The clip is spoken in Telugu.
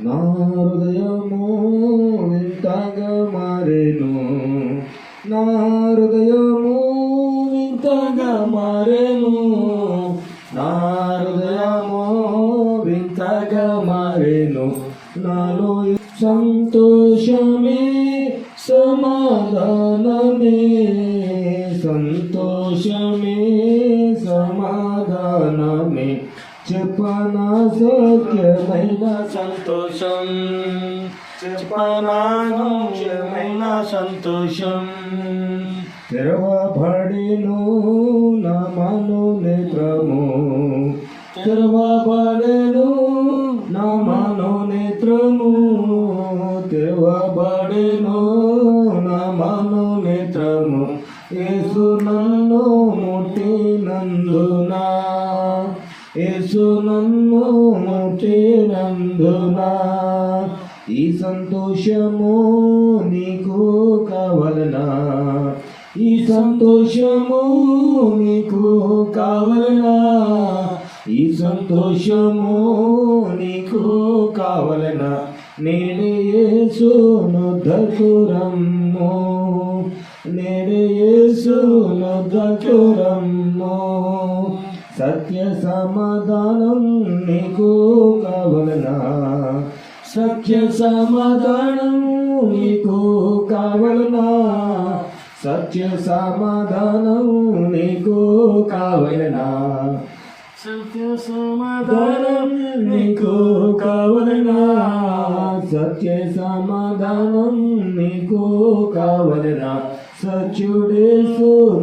నా హృదయము వింతగా మారెను. నా హృదయము వింతగా మారెను. నా హృదయము వింతగా మారెను. నాలో సంతోషమే సమాధానమే. సంతోషమే సమాధానమే. చెప్పనా సత్యమైన సంతోషం. చెప్పనా ముఖ్యమైన సంతోషం. తెరవబడిను నా మనో నేత్రము. తెరవబడెను నా మనో నేత్రము. తెరవబడెను నా మనో నేత్రము. యేసు నన్ను ముట్టినందునా యేసు యేసునందు ముట్టినందునా? ఈ సంతోషము నీకు కావలనా? ఈ సంతోషము నీకు కావలనా? ఈ సంతోషము నీకు కావలనా? నేనే యేసును దకురమ్ము నేనే యేసును దకురమ్ము సత్య సమాధానం నీకు కావలనా? సత్య సమాధానం నీకు కావలనా? సత్య సమాధానం నీకు కావలనా? సత్య సమాధానం నీకు కావలనా? సత్య సమాధానం నీకు కావలనా? సత్యుడేసు